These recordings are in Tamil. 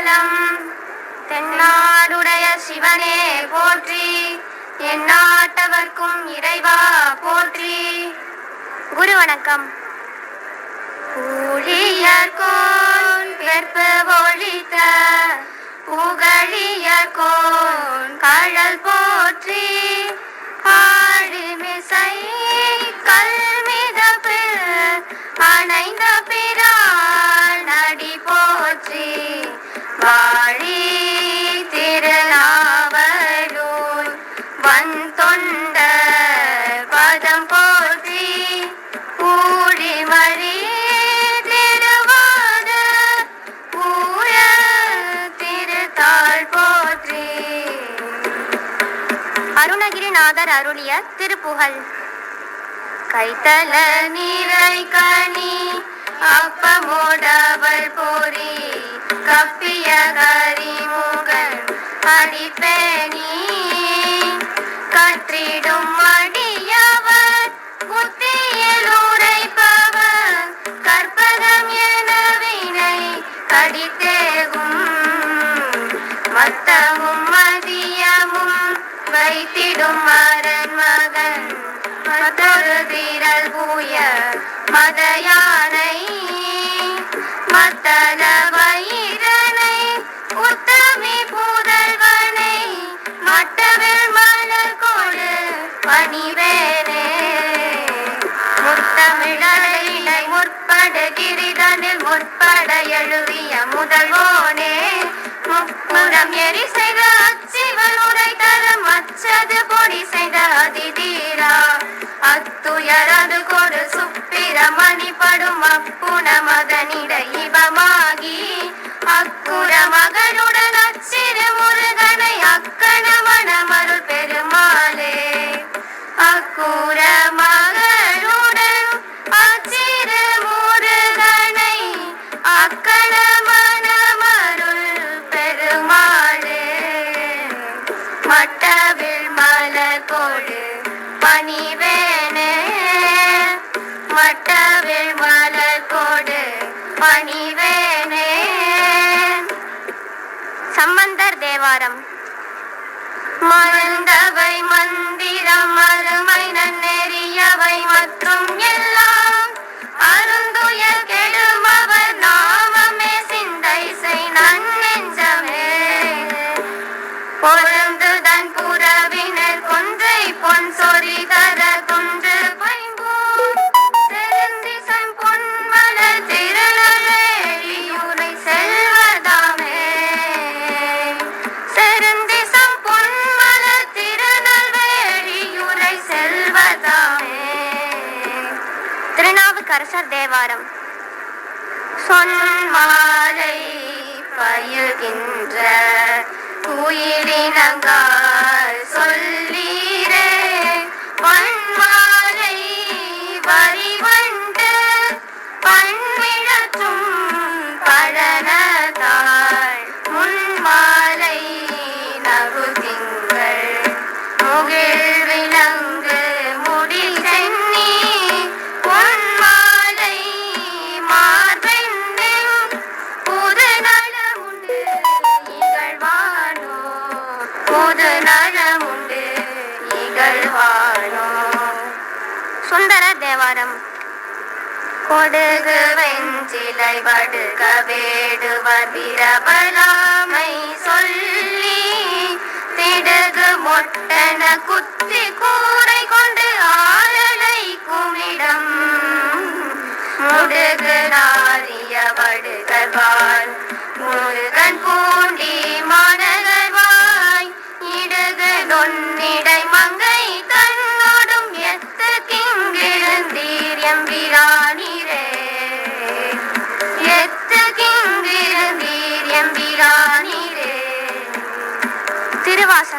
காலம் தென்னாடுடைய சிவனே போற்றி எந்நாட்டவர்க்கும் இறைவா போற்றி. குரு வணக்கம். ஊழியர்கோன் வெற்ப ஒழித்த புகழியர்கோன் கழல் போ அருணகிரிநாதர் அருளிய திருப்புகழ். கைத்தல நீரை கனி அப்பமோடவள் போரி கப்பிய கரிமுகன் அடிப்பேணி வைத்திடும் மரன் மகன். மற்றொரு தீரல் பூய மத யானை மத்தல வயிறனை உத்தமி பூதல்வனை. மட்டவில் மலர் கொடு பணிவேனே. முத்தமிழலை முற்பட முற்பட எழுதிய முதல்வோனே முப்புறம் எரி செய்த அச்சிவல் உரை தரம் அச்சது பொடி செய்த அதிதீரா. அத்துயரது கொடு சுப்பிரமணி படும் அப்புன மதனிட இவமாகி மலகோடு பணிவேனே மட்டவில் போடு பணிவேனே சம்பந்தர் தேவாரம். மறந்தவை மந்திரம் அருமை நன்னெறியவை மற்றும் அரசர் தேவாரம். சொல்வாரை பயில்கின்ற உயிரினங்கா கொடுகு வெஞ்சிலை வடுக வேடுவர் பிரபலாமை சொல்லி திடகு மொட்டன குத்தி கூரை கொண்டு ஆளலை குமிடம் முடுகு நாரிய வடுகர்வாள் முருகன் பூண்டி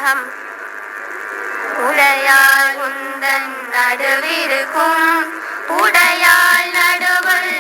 உலகம் உடையாள் உந்தன் நடுவிருக்கும் உடையாள் நடுவுள்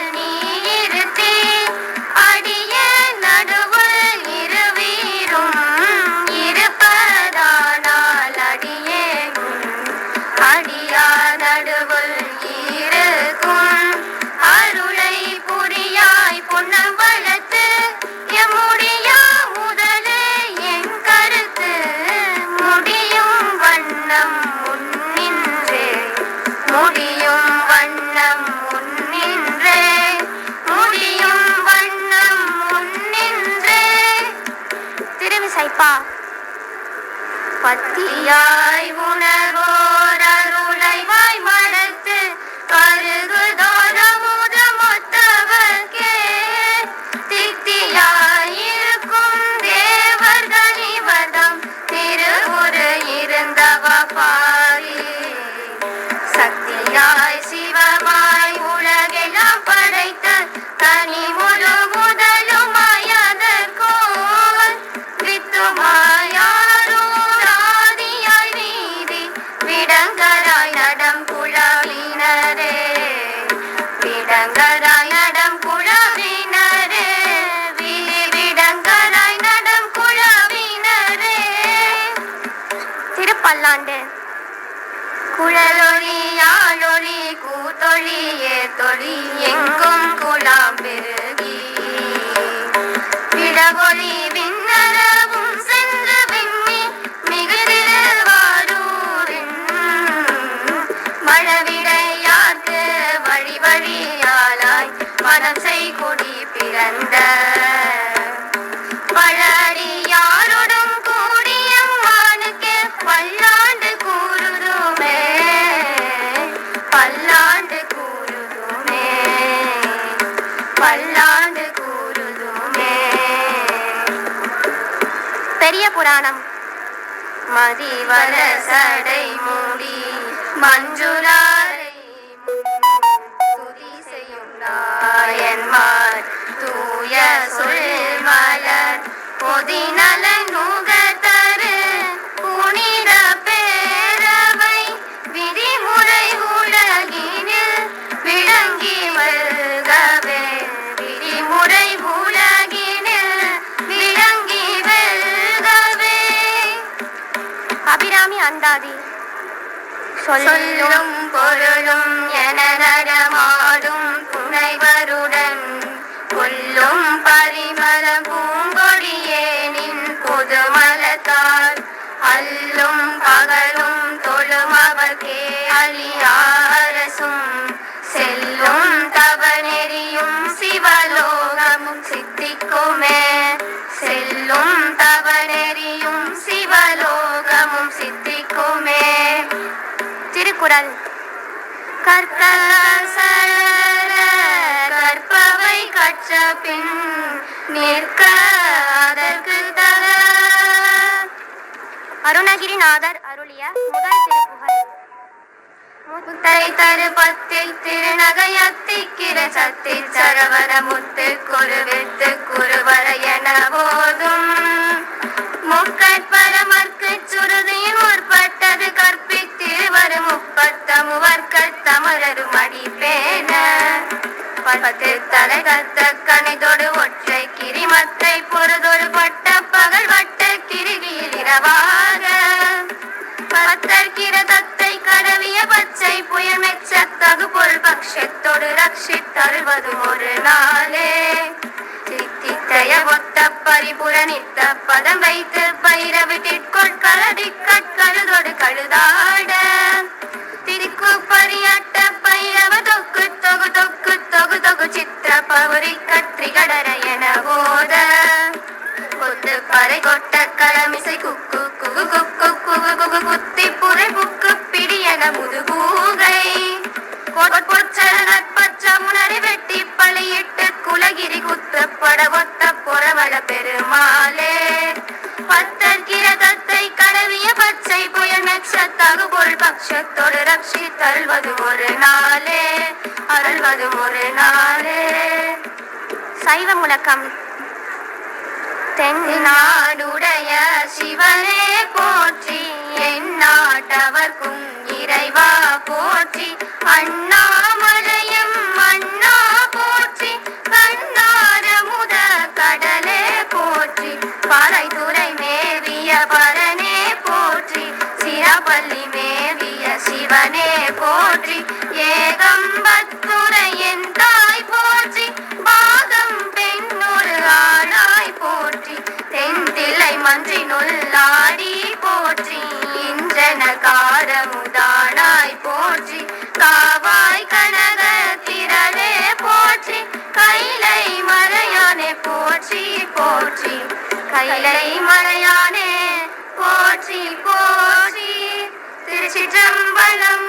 சைப்பா பத்தியாய் உணர்வோர் குழலொளி யாழொளி கூத்தொழியே தொழி எங்கும் குலாம் பெருகி விடவொளி பெரிய புராணம் மதிவர சடை மூடி மஞ்சுளாரை அபிராமி சொல்லும் பொருளும் என நடமாடும் துணைவருடன் கொல்லும் பரிமள பூங்கொடியே குரல் கற்க கற்பவை கற்ற பின் நிற்க அதற்கு தக. அருணகிரிநாதர் அருளிய முதல் திருப்புகழ். முத்தை தரு பத்தில் திருநகையத்திக்கிற சத்தில் சரவர முத்து குருவித்து தலை கத்த கணைதொடு ஒற்றை கிரிமத்தை பொறுதொரு பட்ட பகல் வட்ட கிரிகியில் இரவாக. பத்தர்கிற தத்தை கடவிய பச்சை புயல் மெச்சத்தகு பொருள் பக்ஷத்தோடு ரட்சித்தருள்வது ஒரு நாளே. சித்தித்தய ஒத்த பரிபுர நித்த பதம் வைத்து பைரவி திட்கொட்கலடி கட்கழுதொடு கழுதாட. ஒரு நாளே அருள்வது ஒரு நாளே. சைவ முழக்கம். தென் நாடுடைய சிவனே போற்றி என் நாட்டவர்க்கும் இறைவா போற்றி. அண்ணாமலையும் அண்ணா போற்றி கண்ணார முத கடலே போற்றி. பறைதுறை மேவிய பரனே போற்றி சிரபள்ளி மேவிய சிவனே போற்றி கைலை மலையானே போற்றி போற்றி. திருச்சிற்றம்பலம்